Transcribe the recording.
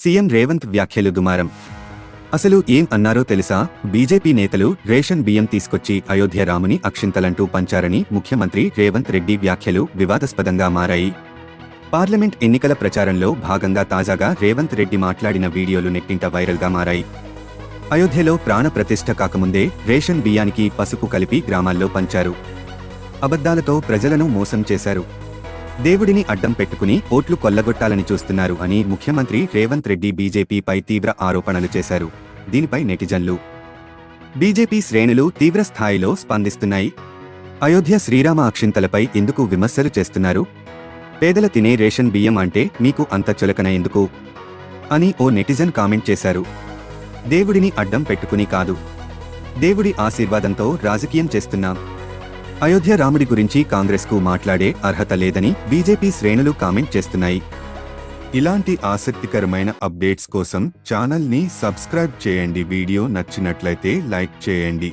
CM Revanth వ్యాఖ్యలు దుమారం. అసలు ఏం అన్నారో తెలుసా? బీజేపీ నేతలు రేషన్ బియ్యం తీసుకొచ్చి అయోధ్య రాముని అక్షింతలంటూ పంచారని ముఖ్యమంత్రి రేవంత్ రెడ్డి వ్యాఖ్యలు వివాదాస్పదంగా మారాయి. పార్లమెంట్ ఎన్నికల ప్రచారంలో భాగంగా తాజాగా రేవంత్ రెడ్డి మాట్లాడిన వీడియోలు నెట్టింట వైరల్గా మారాయి. అయోధ్యలో ప్రాణ ప్రతిష్ఠ కాకముందే రేషన్ బియ్యానికి పసుపు కలిపి గ్రామాల్లో పంచారు. అబద్ధాలతో ప్రజలను మోసం చేశారు. దేవుడిని అడ్డం పెట్టుకుని ఓట్లు కొల్లగొట్టాలని చూస్తున్నారు అని ముఖ్యమంత్రి రేవంత్ రెడ్డి బీజేపీపై తీవ్ర ఆరోపణలు చేశారు. దీనిపై నెటిజన్లు బీజేపీ శ్రేణులు తీవ్ర స్థాయిలో స్పందిస్తున్నాయి. అయోధ్య శ్రీరామ అక్షింతలపై ఎందుకు విమర్శలు చేస్తున్నారు? పేదల తినే రేషన్ బియ్యం అంటే మీకు అంత చులకన ఎందుకు? అని ఓ నెటిజన్ కామెంట్ చేశారు. దేవుడిని అడ్డం పెట్టుకుని కాదు. దేవుడి ఆశీర్వాదంతో రాజకీయం చేస్తున్నాం. అయోధ్య రాముడి గురించి కాంగ్రెస్కు మాట్లాడే అర్హత లేదని బీజేపీ శ్రేణులు కామెంట్ చేస్తున్నాయి. ఇలాంటి ఆసక్తికరమైన అప్డేట్స్ కోసం ఛానల్ని సబ్స్క్రైబ్ చేయండి. వీడియో నచ్చినట్లయితే లైక్ చేయండి.